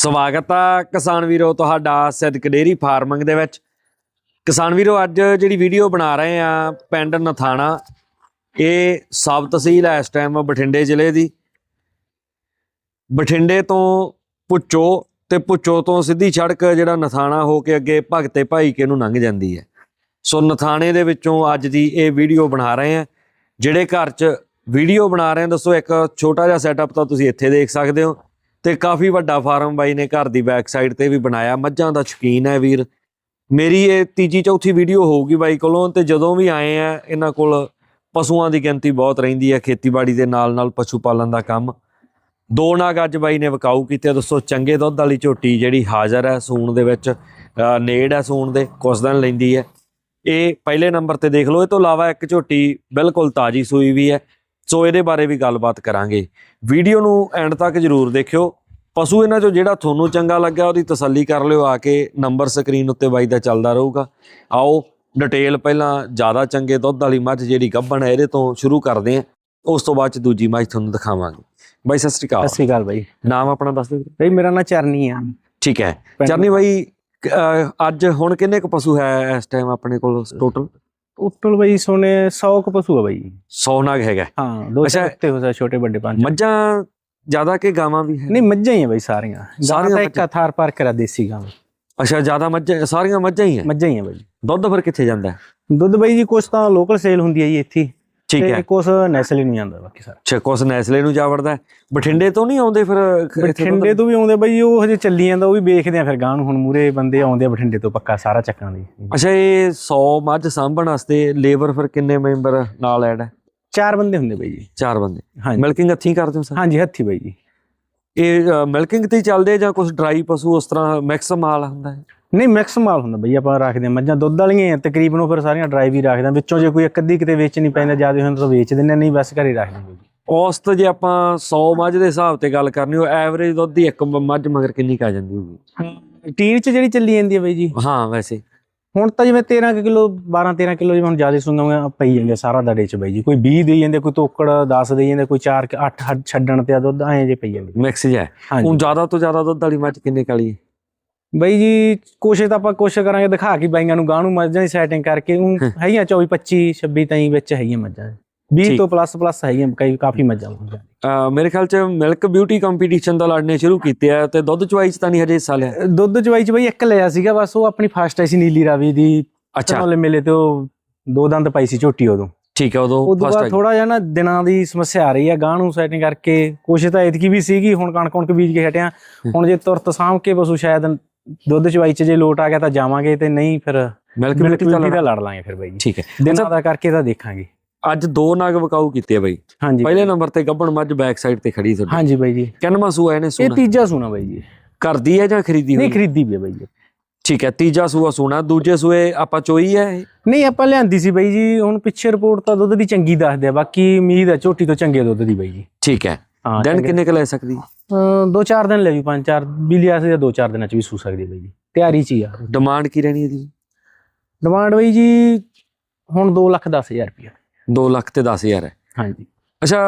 ਸਵਾਗਤ ਆ ਕਿਸਾਨ ਵੀਰੋ ਤੁਹਾਡਾ ਸਿੱਧਕ ਡੇਰੀ ਫਾਰਮਿੰਗ ਦੇ ਵਿੱਚ। ਕਿਸਾਨ ਵੀਰੋ, ਅੱਜ ਜਿਹੜੀ ਵੀਡੀਓ ਬਣਾ ਰਹੇ ਆ ਪਿੰਡ ਨਥਾਣਾ, ਇਹ ਸਬ ਤਹਿਸੀਲ ਹੈ ਇਸ ਟਾਈਮ ਬਠਿੰਡੇ ਜ਼ਿਲ੍ਹੇ ਦੀ। ਬਠਿੰਡੇ ਤੋਂ ਪੁੱਚੋ ਤੇ ਪੁੱਚੋ ਤੋਂ ਸਿੱਧੀ ਸੜਕ ਜਿਹੜਾ ਨਥਾਣਾ ਹੋ ਕੇ ਅੱਗੇ ਭਗਤੇ ਭਾਈ ਕੇ ਨੂੰ ਲੰਘ ਜਾਂਦੀ ਹੈ। ਸੋ ਨਥਾਣੇ ਦੇ ਵਿੱਚੋਂ ਅੱਜ ਦੀ ਇਹ ਵੀਡੀਓ ਬਣਾ ਰਹੇ ਆ। ਜਿਹੜੇ ਘਰ 'ਚ ਵੀਡੀਓ ਬਣਾ ਰਹੇ ਆ, ਦੱਸੋ ਇੱਕ ਛੋਟਾ ਜਿਹਾ ਸੈਟਅਪ ਤਾਂ ਤੁਸੀਂ ਇੱਥੇ ਦੇਖ ਸਕਦੇ ਹੋ। ਤੇ ਕਾਫੀ ਵੱਡਾ ਫਾਰਮ ਬਾਈ ਨੇ ਘਰ ਦੀ ਬੈਕ ਸਾਈਡ ਤੇ ਵੀ ਬਣਾਇਆ। ਮੱਝਾਂ ਦਾ ਸ਼ੌਕੀਨ ਹੈ ਵੀਰ। ਮੇਰੀ ਇਹ ਤੀਜੀ ਚੌਥੀ ਵੀਡੀਓ ਹੋਊਗੀ ਬਾਈ ਕੋਲੋਂ ਤੇ ਜਦੋਂ ਵੀ ਆਏ ਆ, ਇਹਨਾਂ ਕੋਲ ਪਸ਼ੂਆਂ ਦੀ ਗਿਣਤੀ ਬਹੁਤ ਰਹਿੰਦੀ ਹੈ, ਖੇਤੀਬਾੜੀ ਦੇ ਨਾਲ ਨਾਲ ਪਸ਼ੂ ਪਾਲਣ ਦਾ ਕੰਮ। ਦੋ ਨਾਗ ਅੱਜ ਬਾਈ ਨੇ ਵਿਕਾਊ ਕੀਤੇ, ਦੱਸੋ ਚੰਗੇ ਦੁੱਧ ਵਾਲੀ ਝੋਟੀ ਜਿਹੜੀ ਹਾਜ਼ਰ ਹੈ ਸੂਣ ਦੇ ਵਿੱਚ ਨੇੜ ਹੈ ਸੂਣ ਦੇ, ਕੁਛ ਦਿਨ ਲੈਂਦੀ ਹੈ। ਇਹ ਪਹਿਲੇ ਨੰਬਰ ਤੇ ਦੇਖ ਲਓ, ਇਹ ਤੋਂ ਇਲਾਵਾ ਇੱਕ ਝੋਟੀ ਬਿਲਕੁਲ ਤਾਜੀ ਸੂਈ ਵੀ ਹੈ। ਸੋ ਇਹਦੇ ਬਾਰੇ ਵੀ ਗੱਲਬਾਤ ਕਰਾਂਗੇ। ਵੀਡੀਓ ਨੂੰ ਐਂਡ ਤੱਕ ਜਰੂਰ ਦੇਖਿਓ। ਪਸ਼ੂ ਇਹਨਾਂ ਚੋਂ ਜਿਹੜਾ ਤੁਹਾਨੂੰ ਚੰਗਾ ਲੱਗਾ ਉਹਦੀ ਤਸੱਲੀ ਕਰ ਲਿਓ ਆ ਕੇ ਨੰਬਰ ਸਕਰੀਨ ਉੱਤੇ ਬਾਈ ਦਾ ਚੱਲਦਾ ਰਹੂਗਾ। ਆਓ ਡਿਟੇਲ ਪਹਿਲਾਂ ਜ਼ਿਆਦਾ ਚੰਗੇ ਦੁੱਧ ਵਾਲੀ ਮੱਝ ਜਿਹੜੀ ਗੱਭਣ ਹੈ ਇਹਦੇ ਤੋਂ ਸ਼ੁਰੂ ਕਰਦੇ ਹਾਂ। ਉਸ ਤੋਂ ਬਾਅਦ ਚ ਦੂਜੀ ਮੱਝ ਤੁਹਾਨੂੰ ਦਿਖਾਵਾਂਗੇ। ਬਾਈ ਸਤਿ ਸ਼੍ਰੀ ਅਕਾਲ। ਸਤਿ ਸ਼੍ਰੀ ਅਕਾਲ ਬਾਈ। ਨਾਮ ਆਪਣਾ ਦੱਸ ਦਿਓ। ਬਈ ਮੇਰਾ ਨਾਂ ਚਰਨੀ ਆ। ਠੀਕ ਹੈ। ਚਰਨੀ ਬਾਈ ਅੱਜ ਹੁਣ ਕਿੰਨੇ ਕੁ ਪਸ਼ੂ ਹੈ ਇਸ ਟਾਈਮ ਆਪਣੇ ਕੋਲ ਟੋਟਲ ਟੋਟਲ ਬਈ ਸੋਨੇ 100 ਕ ਪਸ਼ੂ ਆ ਬਈ। 100 ਨਗ ਹੈਗਾ। ਹਾਂ ਦੋ ਉੱਤੇ ਹੋ ਸਕਦਾ ਛੋਟੇ ਵੱਡੇ ਪੰਜ। ਮੱਝਾਂ ਜ਼ਿਆਦਾ ਕਿ ਗਾਵਾਂ ਵੀ ਹੈ ਨਹੀਂ ਮੱਝਾਂ ਹੀ ਆ ਬਈ ਸਾਰੀਆਂ। ਸਾਰੀਆਂ ਇੱਕ। ਥਾਰ ਪਾਰ ਕਰਾ ਦੇਸੀ ਗਾਂ ਅੱਛਾ ਜ਼ਿਆਦਾ ਮੱਝਾਂ ਸਾਰੀਆਂ ਮੱਝਾਂ ਹੀ ਹੈ ਮੱਝਾਂ ਹੀ ਆ ਬਈ। ਦੁੱਧ ਫਿਰ ਕਿੱਥੇ ਜਾਂਦਾ? ਦੁੱਧ ਬਈ ਜੀ ਕੁਛ ਤਾਂ ਲੋਕਲ ਸੇਲ ਹੁੰਦੀ ਹੈ ਜੀ ਇੱਥੇ। ਹੀ, ਠੀਕ ਤੇ ਹੈ। ਕੁਛ ਨੈਸਲ ਨਹੀਂ ਜਾਂਦਾ ਬਾਕੀ ਸਾਰਾ। ਅੱਛਾ ਕੁਛ ਨੈਸਲੇ ਨੂੰ ਜਾ ਵੜਦਾ। ਬਠਿੰਡੇ ਤੋਂ ਨਹੀਂ ਆਉਂਦੇ ਫਿਰ? ਬਠਿੰਡੇ ਤੋਂ ਵੀ ਆਉਂਦੇ ਬਈ ਉਹ ਹਜੇ ਚੱਲੀ ਜਾਂਦਾ ਉਹ ਵੀ ਵੇਖਦੇ ਆ ਫਿਰ ਗਾਂ ਨੂੰ। ਹੁਣ ਮੂਰੇ ਬੰਦੇ ਆਉਂਦੇ ਆ ਬਠਿੰਡੇ ਤੋਂ ਪੱਕਾ ਸਾਰਾ ਚੱਕਾਂ ਦੀ। ਅੱਛਾ ਇਹ 100 ਮੱਝ ਸਾਂਭਣ ਵਾਸਤੇ ਲੇਬਰ ਫਿਰ ਕਿੰਨੇ ਮੈਂਬਰ ਨਾਲ ਐਡ ਹੈ? ਚਾਰ ਬੰਦੇ ਹੁੰਦੇ ਬਈ ਜੀ। ਚਾਰ ਬੰਦੇ। ਹਾਂਜੀ। ਮਿਲਕਿੰਗ ਹੱਥੀਂ ਕਰਦੇ ਹੋ ਸਰ? ਹਾਂਜੀ ਹੱਥੀ ਬਈ ਜੀ। ਇਹ ਮਿਲਕਿੰਗ ਤੇ ਚੱਲਦੇ ਜਾਂ ਕੁਝ ਡਰਾਈ ਪਸ਼ੂ ਉਸ ਤਰ੍ਹਾਂ ਮਿਕਸ ਮਾਲ ਹੁੰਦਾ ਹੈ? ਨਹੀਂ ਮਿਕਸ ਮਾਲ ਹੁੰਦਾ ਬਈ ਆਪਾਂ ਰੱਖਦੇ ਹਾਂ ਮੱਝਾਂ ਦੁੱਧ ਵਾਲੀਆਂ ਤਕਰੀਬਨ ਉਹ ਫਿਰ ਸਾਰੀਆਂ ਡਰਾਈ ਵੀ ਰੱਖਦੇ ਹਾਂ। ਵਿੱਚੋਂ ਜੇ ਕੋਈ ਇੱਕ ਅੱਧੀ ਕਿਤੇ ਵੇਚਣੀ ਪੈਂਦਾ ਜ਼ਿਆਦਾ ਹੁੰਦਾ ਤਾਂ ਵੇਚ ਦਿੰਦੇ ਨਹੀਂ ਬਸ ਘਰੇ ਰੱਖ ਦਿੰਦੇ ਔਸਤ ਜੇ ਆਪਾਂ 100 ਮੱਝ ਦੇ ਹਿਸਾਬ ਤੇ ਗੱਲ ਕਰਨੀ ਹੋ ਐਵਰੇਜ ਦੁੱਧ ਦੀ ਇੱਕ ਮੱਝ ਮਗਰ ਕਿੰਨੀ ਕਾ ਜਾਂਦੀ ਹੋਊਗੀ? ਟੀਰ ਚ ਜਿਹੜੀ ਚੱਲੀ ਜਾਂਦੀ ਹੈ ਬਈ ਜੀ। ਹਾਂ ਵੈਸੇ। ਹੁਣ ਤਾਂ ਜਿਵੇਂ 13 ਕਿਲੋ 12 13 ਕਿਲੋ ਜਿਵੇਂ ਹੁਣ ਜ਼ਿਆਦਾ ਸੁਣਾਂਗਾ ਪਈ ਜਾਂਦੇ ਸਾਰਾ ਦੜੇ ਚ ਬਈ ਜੀ। ਕੋਈ 20 ਦੇਈ ਜਾਂਦੇ ਕੋਈ ਤੋਕੜ 10 ਦੇਈ ਜਾਂਦੇ ਕੋਈ 4 8 ਛੱਡਣ ਤੇ ਆ ਦੁੱਧ ਐਂ ਜੇ ਪਈ ਜਾਂਦੀ। ਮਿਕਸ ਜਿਹਾ। ਹੁਣ ਜ਼ਿਆਦਾ ਤੋਂ ਜ਼ਿਆਦਾ ਦੁੱਧ ਵਾਲੀ ਮੱਝ ਕਿੰਨੇ ਕਾਲੀ ਬਈ ਜੀ ਕੋਸ਼ਿਸ਼ ਤਾਂ ਆਪਾਂ ਕੋਸ਼ਿਸ਼ ਕਰਾਂਗੇ ਦਿਖਾ ਕੇ ਬਾਈਆਂ ਨੂੰ ਗਾਂ ਨੂੰ ਮੱਝਾਂ ਦੀ ਸੈਟਿੰਗ ਕਰਕੇ। ਊਂ ਹੈਗੀਆਂ 24 25 26 ਤਾਈਂ ਵਿੱਚ ਹੈਗੀਆਂ ਮੱਝਾਂ। 20 ਠੀਕ। ਤੋਂ ਪਲੱਸ ਪਲੱਸ ਹੈਗੀਆਂ ਕਈ ਕਾਫੀ ਮੱਝਾਂ ਅਹ ਮੇਰੇ ਖਿਆਲ ਚ ਮਿਲਕ ਬਿਊਟੀ ਕੰਪੀਟੀਸ਼ਨ ਦਾ ਲੜਨੇ ਸ਼ੁਰੂ ਕੀਤੇ ਆ ਤੇ ਦੁੱਧ ਚਵਾਈ ਚ ਤਾਂ ਨਹੀਂ ਹਜੇ ਹਿੱਸਾ ਲਿਆ? ਦੁੱਧ ਚਵਾਈ ਚ ਬਈ ਇੱਕ ਲਿਆ ਸੀਗਾ ਬਸ ਉਹ ਆਪਣੀ ਫਸਟ ਸੀ ਨੀਲੀ ਰਾਵੀ ਦੀ ਅੱਛਾ। ਵਾਲੇ ਮੇਲੇ ਤੇ ਉਹ ਦੋ ਦੰਦ ਪਾਈ ਸੀ ਝੋਟੀ ਉਦੋਂ। ਠੀਕ ਹੈ ਉਦੋਂ ਫਸਟ ਬਾਅਦ ਥੋੜਾ ਜਿਹਾ ਨਾ ਦਿਨਾਂ ਦੀ ਸਮੱਸਿਆ ਆ ਰਹੀ ਆ ਗਾਂ ਨੂੰ ਸੈਟਿੰਗ ਕਰਕੇ ਕੋਸ਼ਿਸ਼ ਤਾਂ ਇਤਕੀ ਵੀ ਸੀਗੀ ਹੁਣ ਕਣਕ ਕਣਕ ਬੀਜ ਕੇ ਹਟਿਆ। ਹੁਣ ਜੇ ਤੁਰਤ ਸਾਂਭ ਕੇ ਪਸ਼ੂ ਸ਼ਾਇਦ ਦੁੱਧ ਚਵਾਈ ਚ ਜੇ ਲੋਟ ਆ ਗਿਆ ਤਾਂ ਜਾਵਾਂਗੇ ਤੇ ਨਹੀਂ ਫਿਰ ਮਿਲਕ ਬਿਊਟੀ ਦਾ ਲੜ ਲਾਂਗੇ ਫਿਰ ਬਾਈ। ਜੀ ਠੀਕ ਹੈ। ਦਿਨਾਂ ਦਾ ਕਰਕੇ ਤਾਂ ਦੇਖਾਂਗੇ। ਅੱਜ ਦੋ ਨਗ ਵਿਕਾਊ ਕੀਤੇ ਆ ਬਈ। ਹਾਂਜੀ। ਪਹਿਲੇ ਨੰਬਰ ਤੇ ਗੱਬਣ ਮੱਝ ਬੈਕ ਸਾਈਡ ਤੇ ਖੜੀ ਤੁਹਾਡੀ। ਹਾਂਜੀ ਬਾਈ ਜੀ। ਕਿੰਨਵਾਂ ਸੂਆ ਇਹਨੇ ਇਹ ਸੂਣਾ ਤੀਜਾ ਸੂਣਾ ਬਾਈ ਜੀ। ਕਰਦੀ ਹੈ ਜਾਂ ਖਰੀਦੀ ਨਹੀਂ ਹੋਈ ਖਰੀਦੀ ਵੀ ਬਾਈ ਜੀ। ਠੀਕ ਹੈ ਤੀਜਾ ਸੂਆ ਸੂਣਾ ਦੂਜੇ ਸੂਏ ਆਪਾਂ ਚੋਈ ਹੈ ਇਹ? ਨਹੀਂ ਆਪਾਂ ਲਿਆਂਦੀ ਸੀ ਬਾਈ ਜੀ। ਹੁਣ ਪਿੱਛੇ ਰਿਪੋਰਟ ਤਾਂ ਦੁੱਧ ਦੀ ਚੰਗੀ ਦੱਸਦੇ ਆ। ਬਾਕੀ ਉਮੀਦ ਹੈ ਝੋਟੀ ਤੋਂ ਚੰਗੇ ਦੁੱਧ ਦੀ ਬਾਈ ਜੀ। ਠੀਕ ਹੈ। ਦਿਨ ਕਿੰਨੇ ਕ ਲੈ ਸਕਦੀ? ਦੋ ਚਾਰ ਦਿਨ ਲੈ ਜੂ ਪੰਜ ਚਾਰ। ਬਿਲਿਆ ਸੇ ਦੋ ਚਾਰ ਦਿਨਾਂ ਚ ਵੀ ਸੂ ਸਕਦੀ ਬਾਈ ਜੀ। ਤਿਆਰੀ ਚ ਹੀ ਆ। ਡਿਮਾਂਡ ਕੀ ਰਹਿਣੀ ਇਹਦੀ? ਡਿਮਾਂਡ ਬਾਈ ਜੀ ਹੁਣ 2 ਲੱਖ 10000 ਰੁਪਇਆ। 2 ਲੱਖ ਤੇ 10000 ਹੈ। ਹਾਂਜੀ। ਅੱਛਾ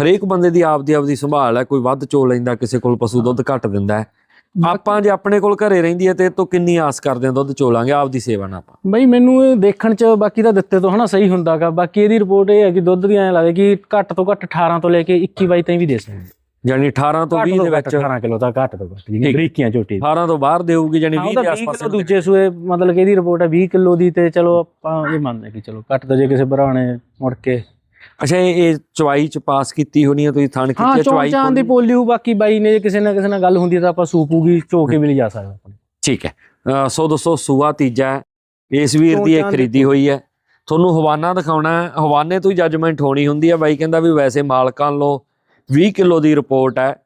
ਹਰੇਕ ਬੰਦੇ ਦੀ ਆਪਦੀ ਆਪਦੀ ਸੰਭਾਲ ਹੈ ਕੋਈ ਵੱਧ ਚੋ ਲੈਂਦਾ ਕਿਸੇ ਕੋਲ ਪਸ਼ੂ ਦੁੱਧ ਘੱਟ ਦਿੰਦਾ ਹੈ। ਆਪਾਂ ਜੇ ਆਪਣੇ ਕੋਲ ਘਰੇ ਰਹਿੰਦੀ ਹੈ ਤੇ ਤੋਂ ਕਿੰਨੀ ਆਸ ਕਰਦੇ ਹਾਂ ਦੁੱਧ ਚੋਲਾਂਗੇ ਆਪਦੀ ਸੇਵਾ ਨਾਲ ਆਪਾਂ? ਬਾਈ ਮੈਨੂੰ ਇਹ ਦੇਖਣ ਚ ਬਾਕੀ ਤਾਂ ਦਿੱਤੇ ਤੋਂ ਹਨਾ ਸਹੀ ਹੁੰਦਾਗਾ। ਬਾਕੀ ਇਹਦੀ ਰਿਪੋਰਟ ਇਹ ਹੈ ਕਿ ਦੁੱਧ ਦੀ ਐਂ ਲੱਗਦਾ ਕਿ ਘੱਟ ਤੋਂ ਘੱਟ 18 ਤੋਂ ਲੈ ਕੇ 21 22 ਤਾਈਂ ਵੀ ਦੇ ਸਕਦੇ ਯਾਨੀ 18 ਤੋਂ 20 ਦੇ ਵਿੱਚ 18 ਕਿਲੋ ਤਾਂ ਘੱਟ ਤੋਂ ਘੱਟ ਜੀ ਠੀਕ। ਬਰੀਕੀਆਂ ਝੋਟੀ। 18 ਤੋਂ ਬਾਹਰ ਦੇਊਗੀ ਯਾਨੀ 20 ਦੇ ਉਹਦਾ 20 ਆਸ-ਪਾਸ ਦੂਜੇ ਸੂਏ ਮਤਲਬ ਕਿ ਇਹਦੀ ਰਿਪੋਰਟ ਹੈ 20 ਕਿਲੋ ਦੀ ਤੇ ਚਲੋ ਆਪਾਂ ਇਹ ਮੰਨਦੇ ਕਿ ਚਲੋ ਘੱਟ ਤੋਂ ਜੇ ਕਿਸੇ ਭਰਾ ਨੇ ਮੁੜ ਕੇ। ਅੱਛਾ ਇਹ ਚਵਾਈ ਚ ਪਾਸ ਕੀਤੀ ਹੋਣੀ ਹੈ ਤੁਸੀਂ ਥਣ ਹਾਂ ਕੀਤੀ ਹੈ ਚਵਾਈ ਚਾਂ ਦੀ ਪੋਲੀ ਹੋ ਬਾਕੀ ਬਾਈ ਨੇ ਜੇ ਕਿਸੇ ਨਾਲ ਕਿਸੇ ਨਾਲ ਗੱਲ ਹੁੰਦੀ ਹੈ ਤਾਂ ਆਪਾਂ ਸੂਪੂਗੀ ਚੋ ਕੇ ਵੀ ਲਿਜਾ ਸਕਦੇ ਆਪਾਂ। ਠੀਕ ਹੈ। ਸੋ ਦੋਸਤੋ ਸੂਆ ਤੀਜਾ ਹੈ। ਇਸ ਵੀਰ ਦੀ ਇਹ ਖਰੀਦੀ ਹੋਈ ਹੈ। ਤੁਹਾਨੂੰ ਹਵਾਨਾ ਦਿਖਾਉਣਾ ਹੈ। ਹਵਾਨੇ ਤੋਂ ਹੀ ਜੱਜਮੈਂਟ ਹੋਣੀ ਹੁੰਦੀ ਹੈ ਬਾਈ ਕਹਿੰਦਾ ਵੀ ਵੈਸੇ ਮਾਲਕਾਂ ਲੋ 20 ਕਿਲੋ ਦੀ ਰਿਪੋਰਟ ਹੈ।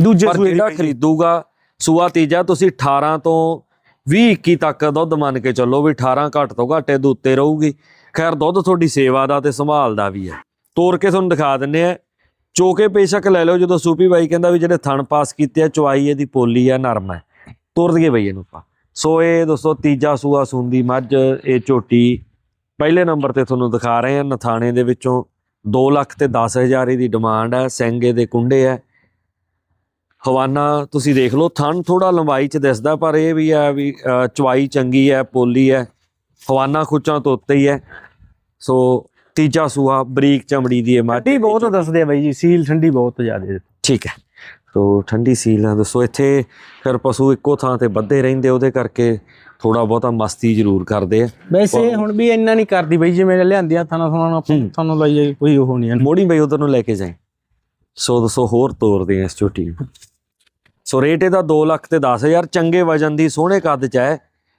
ਦੂਜੇ ਪਰ ਸੂਏ ਜਿਹੜਾ ਖਰੀਦੂਗਾ ਸੂਆ ਤੀਜਾ ਤੁਸੀਂ 18 ਤੋਂ 20 21 ਤੱਕ ਦੁੱਧ ਮੰਨ ਕੇ ਚੱਲੋ ਵੀ 18 ਘੱਟ ਤੋਂ ਘੱਟ ਇਹਦੇ ਉੱਤੇ ਰਹੂਗੀ। ਖੈਰ ਦੁੱਧ ਤੁਹਾਡੀ ਸੇਵਾ ਦਾ ਤੇ ਸੰਭਾਲ ਦਾ ਵੀ ਹੈ। ਤੋੜ ਕੇ ਤੁਹਾਨੂੰ ਦਿਖਾ ਦਿੰਨੇ ਆ। ਚੋਕੇ ਪੇਸ਼ਕ ਲੈ ਲਓ ਜਦੋਂ ਸੂਪੀ ਬਾਈ ਕਹਿੰਦਾ ਵੀ ਜਿਹੜੇ ਥਣ ਪਾਸ ਕੀਤੇ ਆ ਚਵਾਈ ਇਹਦੀ ਪੋਲੀ ਆ ਨਰਮ ਹੈ ਤੋੜ ਦਈਏ ਬਈ ਇਹਨੂੰ ਆਪਾਂ। ਸੋ ਇਹ ਦੋਸਤੋ ਤੀਜਾ ਸੂਆ ਸੁੰਦੀ ਮੱਝ ਇਹ ਝੋਟੀ। ਪਹਿਲੇ ਨੰਬਰ ਤੇ ਤੁਹਾਨੂੰ ਦਿਖਾ ਰਹੇ ਆ ਨਥਾਣੇ ਦੇ ਵਿੱਚੋਂ। 2 ਲੱਖ ਤੇ 10000 ਦੀ ਡਿਮਾਂਡ ਹੈ ਸਿੰਗੇ ਦੇ ਕੁੰਡੇ ਹੈ। ਹਵਾਨਾ ਤੁਸੀਂ ਦੇਖ ਲਓ ਥਣ ਥੋੜਾ ਲੰਬਾਈ ਚ ਦਿਸਦਾ ਪਰ ਇਹ ਵੀ ਹੈ ਵੀ ਚਵਾਈ ਚੰਗੀ ਹੈ ਪੋਲੀ ਹੈ। ਹਵਾਨਾ ਖੁੱਚਾਂ ਤੋਂ ਉੱਤੇ ਹੀ ਹੈ। ਸੋ ਤੀਜਾ ਸੂਆ ਬਰੀਕ ਚਮੜੀ ਦੀ ਹੈ ਠੰਡੀ ਬਹੁਤ ਦੱਸਦੇ ਆ ਬਾਈ ਜੀ ਸੀਲ ਠੰਡੀ ਬਹੁਤ ਜ਼ਿਆਦਾ ਠੀਕ ਹੈ। ਸੋ ਠੰਡੀ ਸੀਲ ਆ ਦੱਸੋ ਇੱਥੇ ਫਿਰ ਪਸ਼ੂ ਇੱਕੋ ਥਾਂ ਤੇ ਬੱਧੇ ਰਹਿੰਦੇ ਉਹਦੇ ਕਰਕੇ ਥੋੜਾ ਬਹੁਤਾ ਮਸਤੀ ਜ਼ਰੂਰ ਕਰਦੇ ਆ। ਵੈਸੇ ਹੁਣ ਵੀ ਇੰਨਾ ਨਹੀਂ ਕਰਦੀ ਬਾਈ ਜੀ ਮੇਰੇ ਲਿਆਂਦੀਆਂ ਥਾਣਾ ਥਾਣਾ ਤੁਹਾਨੂੰ ਲਈ ਜਾਈ ਕੋਈ ਉਹ ਨਹੀਂ ਮੋੜੀ ਬਈ ਉਧਰ ਨੂੰ ਲੈ ਕੇ ਜਾਏ ਸੋ ਦੱਸੋ ਹੋਰ ਤੋਰਦੇ ਆ ਇਸ ਝੋਟੀ ਨੂੰ। ਸੋ ਰੇਟ ਇਹਦਾ 2 ਲੱਖ ਤੇ 10000 ਚੰਗੇ ਵਜਨ ਦੀ ਸੋਹਣੇ ਕੱਦ ਚ ਹੈ।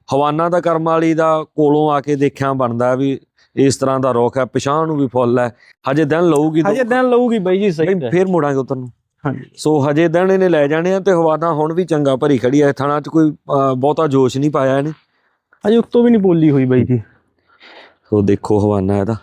ਹਵਾਨਾ ਦਾ ਕਰਮ ਵਾਲੀ ਦਾ ਕੋਲੋਂ ਆ ਕੇ ਦੇਖਿਆ ਬਣਦਾ ਵੀ ਇਸ ਤਰ੍ਹਾਂ ਦਾ ਰੁੱਖ ਹੈ ਪਛਾਣ ਨੂੰ ਵੀ ਫੁੱਲ ਹੈ। ਹਜੇ ਦਿਨ ਲਊਗੀ ਹਜੇ ਦਿਨ ਲਊਗੀ ਬਾਈ ਜੀ ਸਹੀ ਫੇਰ ਮੁੜਾਂਗੇ ਉਧਰ ਨੂੰ। ਹਾਂਜੀ। ਸੋ ਹਜੇ ਦਿਨ ਇਹਨੇ ਲੈ ਜਾਣੇ ਆ ਤੇ ਹਵਾਨਾ ਹੁਣ ਵੀ ਚੰਗਾ ਭਰੀ ਖੜੀ ਹੈ ਥਾਣਾ ਚ ਕੋਈ ਬਹੁਤਾ ਜੋਸ਼ ਨਹੀਂ ਪਾਇਆ ਇਹਨੇ। ਹਜੇ ਉੱਤੋਂ ਵੀ ਨਹੀਂ ਬੋਲੀ ਹੋਈ ਬਾਈ ਜੀ। ਸੋ ਦੇਖੋ ਹਵਾਨਾ ਇਹਦਾ।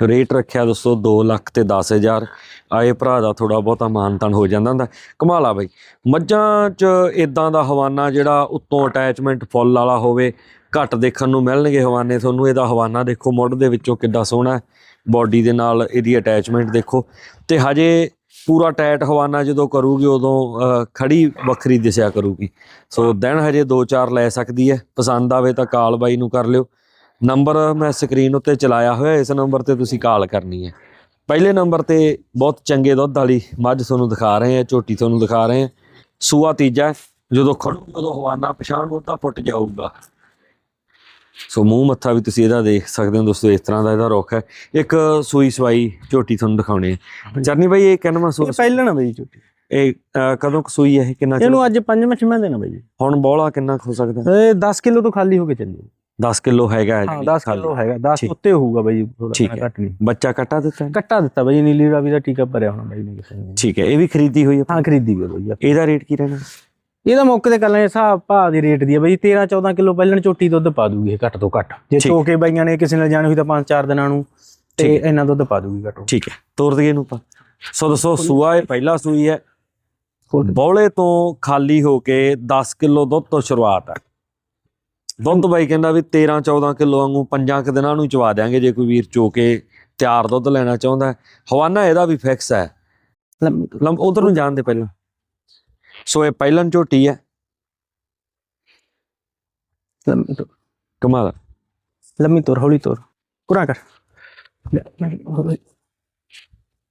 ਰੇਟ ਰੱਖਿਆ ਦੋਸਤੋ 2 ਲੱਖ ਤੇ 10000 ਆਏ ਭਰਾ ਦਾ ਥੋੜਾ ਬਹੁਤਾ ਮਾਨਤਨ ਹੋ ਜਾਂਦਾ ਹੁੰਦਾ। ਕਮਾਲਾ ਬਾਈ। ਮੱਝਾਂ 'ਚ ਇਦਾਂ ਦਾ ਹਵਾਨਾ ਜਿਹੜਾ ਉੱਤੋਂ ਅਟੈਚਮੈਂਟ ਫੁੱਲ ਵਾਲਾ ਹੋਵੇ ਘੱਟ ਦੇਖਣ ਨੂੰ ਮਿਲਣਗੇ ਹਵਾਨੇ। ਤੁਹਾਨੂੰ ਇਹਦਾ ਹਵਾਨਾ ਦੇਖੋ ਮੁੱਢ ਦੇ ਵਿੱਚੋਂ ਕਿੱਡਾ ਸੋਹਣਾ ਹੈ। ਬਾਡੀ ਦੇ ਨਾਲ ਇਹਦੀ ਅਟੈਚਮੈਂਟ ਦੇਖੋ। ਤੇ ਹਜੇ ਪੂਰਾ ਟਾਈਟ ਹਵਾਨਾ ਜਦੋਂ ਕਰੂਗੀ ਉਦੋਂ ਅਹ, ਖੜੀ ਵੱਖਰੀ ਦਿਸਿਆ ਕਰੂਗੀ। ਸੋ ਦਿਨ ਹਜੇ 2-4 ਲੈ ਸਕਦੀ ਹੈ। ਪਸੰਦ ਆਵੇ ਤਾਂ ਕਾਲ ਬਾਈ ਨੂੰ ਕਰ ਲਿਓ। ਨੰਬਰ ਮੈਂ ਸਕਰੀਨ ਉੱਤੇ ਚਲਾਇਆ ਹੋਇਆ ਇਸ ਨੰਬਰ ਤੇ ਤੁਸੀਂ ਕਾਲ ਕਰਨੀ ਹੈ। ਪਹਿਲੇ ਨੰਬਰ ਤੇ ਬਹੁਤ ਚੰਗੇ ਦੁੱਧ ਵਾਲੀ ਮੱਝ ਤੁਹਾਨੂੰ ਦਿਖਾ ਰਹੇ ਹਾਂ ਝੋਟੀ ਤੁਹਾਨੂੰ ਦਿਖਾ ਰਹੇ ਹਾਂ। ਸੂਆ ਤੀਜਾ ਜਦੋਂ ਖੜੂ ਉਦੋਂ ਹਵਾਨਾ ਪਛਾਣ ਉਹ ਤਾਂ ਫੁੱਟ ਜਾਊਗਾ। ਸੋ ਮੂੰਹ ਮੱਥਾ ਵੀ ਤੁਸੀਂ ਇਹਦਾ ਦੇਖ ਸਕਦੇ ਹੋ ਦੋਸਤੋ ਇਸ ਤਰ੍ਹਾਂ ਦਾ ਇਹਦਾ ਰੁੱਖ ਹੈ। ਇੱਕ ਸੂਈ ਸਵਾਈ ਝੋਟੀ ਤੁਹਾਨੂੰ ਦਿਖਾਉਣੇ ਆ ਚਰਨੀ ਬਾਈ ਇਹ ਕਿੰਨਵਾਂ ਸੂਆ ਇਹ ਪਹਿਲਾਂ ਨਾ ਬਾਈ ਝੂਟੀ। ਇਹ ਕਦੋਂ ਸੂਈ ਹੈ ਕਿੰਨਾ? ਇਹਨੂੰ ਅੱਜ ਪੰਜਵਾਂ ਛੇਵਾਂ ਦੇਣਾ ਬਾਈ ਜੀ। ਹੁਣ ਬੋਲਾ ਕਿੰਨਾ ਹੋ ਸਕਦਾ? ਇਹ 10 ਕਿਲੋ ਤੋਂ ਖਾਲੀ ਹੋ ਕੇ ਚੱਲੀ 10 ਕਿਲੋ ਹੈਗਾ ਹੈ ਹਾਂ ਜਿਹੜੀ 10 ਖਾਲੀ। ਕਿਲੋ ਹੈਗਾ। 10 ਠੀਕ। ਉੱਤੇ ਹੋਊਗਾ ਬਾਈ ਜੀ ਥੋੜਾ ਹੈ। ਘੱਟ ਨਹੀਂ। ਬੱਚਾ ਕੱਟਾ ਦਿੱਤਾ ਹੈ? ਕੱਟਾ ਦਿੱਤਾ ਬਾਈ ਨੀਲੀ ਰਾਵੀ ਦਾ ਟੀਕਾ ਭਰਿਆ ਹੋਣਾ ਬਾਈ ਨੇ ਕਿਸੇ ਨੇ। ਠੀਕ ਹੈ ਇਹ ਵੀ ਖਰੀਦੀ ਹੋਈ ਹੈ? ਹਾਂ ਖਰੀਦੀ ਗਈ ਬਾਈ ਇਹਦਾ ਰੇਟ ਕੀ ਰਹਿਣਾ? ਇਹਦਾ ਮੌਕੇ ਤੇ ਕਰ ਲੈਣੇ ਹਿਸਾਬ ਭਾਅ ਦੀ ਰੇਟ ਦੀ ਹੈ ਬਾਈ 13 14 ਕਿਲੋ ਪਹਿਲਣ ਝੋਟੀ ਦੁੱਧ ਪਾ ਦੂਗੀ ਇਹ ਘੱਟ ਤੋਂ ਘੱਟ। ਜੇ। ਚੋਕੇ ਬਾਈਆਂ ਨੇ ਕਿਸੇ ਨਾਲ ਜਾਣੀ ਹੋਈ ਤਾਂ 5-4 ਦਿਨਾਂ ਨੂੰ ਤੇ ਇੰਨਾ ਦੁੱਧ ਪਾ ਦੂਗੀ ਘੱਟੋ ਠੀਕ ਹੈ। ਤੋਰ ਦਈਏ ਇਹਨੂੰ ਆਪਾਂ। ਸੋ ਦੱਸੋ ਸੂਆ ਇਹ ਪਹਿਲਾ ਸੂਈ ਹੈ। ਬੌਲੇ ਤੋਂ ਖਾਲੀ ਹੋ ਕੇ 10 ਕਿਲੋ ਦੁੱਧ ਤੋਂ ਸ਼ੁਰੂਆਤ ਹੈ। ਦੁੱਧ ਬਾਈ ਕਹਿੰਦਾ ਵੀ 13 14 ਕਿਲੋ ਵਾਂਗੂ ਪੰਜਾਂ ਕੁ ਦਿਨਾਂ ਨੂੰ ਚਵਾ ਦਿਆਂਗੇ ਜੇ ਕੋਈ ਵੀਰ ਚੋ ਕੇ ਤਿਆਰ ਦੁੱਧ ਲੈਣਾ ਚਾਹੁੰਦਾ ਹਵਾਨਾ ਇਹਦਾ ਵੀ ਫਿਕਸ ਹੈ। ਲੰਮ ਉਧਰ ਨੂੰ ਜਾਣ ਦੇ ਪਹਿਲਾਂ। ਸੋ ਇਹ ਪਹਿਲਨ ਝੋਟੀ ਹੈ। ਲੰਮੀ ਤੁਰ, ਲੰਮੀ ਤੁਰ ਹੌਲੀ ਤੁਰ। ਕੁਰਾ ਕਰ।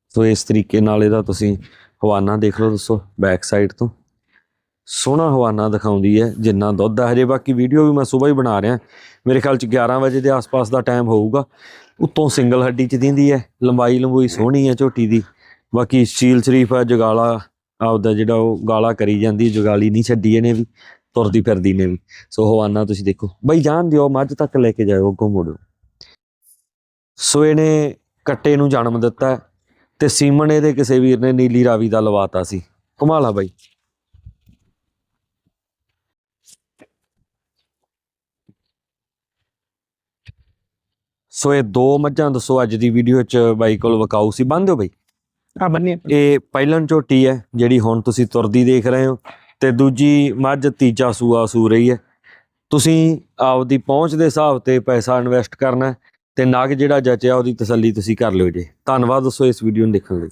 ਸੋ ਇਸ ਤਰੀਕੇ ਨਾਲ ਇਹਦਾ ਤੁਸੀਂ ਹਵਾਨਾ ਦੇਖ ਲਓ ਦੋਸਤੋ ਬੈਕ ਸਾਈਡ ਤੋਂ। ਸੋਹਣਾ ਹਵਾਨਾ ਦਿਖਾਉਂਦੀ ਹੈ ਜਿੰਨਾ ਦੁੱਧ ਹੈ। ਹਜੇ ਬਾਕੀ ਵੀਡੀਓ ਵੀ ਮੈਂ ਸਵੇਰ ਹੀ ਬਣਾ ਰਿਹਾ। ਮੇਰੇ ਖਿਆਲ ਚ 11 ਵਜੇ ਦੇ ਆਸ-ਪਾਸ ਦਾ ਟਾਈਮ ਹੋਊਗਾ। ਉੱਤੋਂ ਸਿੰਗਲ ਹੱਡੀ ਚ ਦਿੰਦੀ ਹੈ। ਲੰਬਾਈ ਲੰਬੂਈ ਸੋਹਣੀ ਹੈ ਝੋਟੀ ਦੀ। ਬਾਕੀ ਸ਼ੀਲ ਸ਼ਰੀਫ ਹੈ ਜਗਾਲਾ ਆਪਦਾ ਜਿਹੜਾ ਉਹ ਗਾਲਾ ਕਰੀ ਜਾਂਦੀ, ਜੁਗਾਲੀ ਜਗਾਲੀ ਨਹੀਂ ਛੱਡੀ ਇਹਨੇ ਵੀ, ਤੁਰਦੀ ਫਿਰਦੀ ਨੇ ਵੀ। ਸੋ ਹਵਾਨਾ, ਤੁਸੀਂ ਦੇਖੋ। ਬਈ ਜਾਣ ਦਿਓ, ਮੱਝ ਤੱਕ ਲੈ ਕੇ ਜਾਇਓ, ਅੱਗੋਂ ਮੋੜੋ ਸੋ ਇਹਨੇ ਕੱਟੇ ਨੂੰ ਜਨਮ ਦਿੱਤਾ ਤੇ ਸੀਮਨ ਇਹਦੇ ਕਿਸੇ ਵੀਰ ਨੇ ਨੀਲੀ ਰਾਵੀ ਦਾ ਲਵਾਤਾ ਸੀ। ਕਮਾਲਾ ਬਾਈ। ਸੋ ਇਹ ਦੋ ਮੱਝਾਂ ਦੱਸੋ, ਅੱਜ ਦੀ ਵੀਡੀਓ ਚ ਬਾਈ ਕੋਲ ਵਕਾਊ ਸੀ। ਬੰਦ ਦਿਓ ਬਾਈ। ਆ। ਬੰਨੀ ਇਹ ਪਹਿਲਨ ਝੋਟੀ ਹੈ, ਜਿਹੜੀ ਹੁਣ ਤੁਸੀਂ ਤੁਰਦੀ ਦੇਖ ਰਹੇ ਹੋ ਤੇ ਦੂਜੀ ਮੱਝ ਤੀਜਾ ਸੂਆ ਸੂ ਰਹੀ ਹੈ। ਤੁਸੀਂ ਆਪਦੀ ਪਹੁੰਚ ਦੇ ਹਿਸਾਬ ਤੇ ਪੈਸਾ ਇਨਵੈਸਟ ਕਰਨਾ ਹੈ ਤੇ ਨਗ ਜਿਹੜਾ ਜਚਿਆ ਉਹਦੀ ਤਸੱਲੀ ਤੁਸੀਂ ਕਰ ਲਿਓ ਜੇ। ਧੰਨਵਾਦ ਦੋਸਤੋ ਇਸ ਵੀਡੀਓ ਨੂੰ ਦੇਖਣ ਲਈ।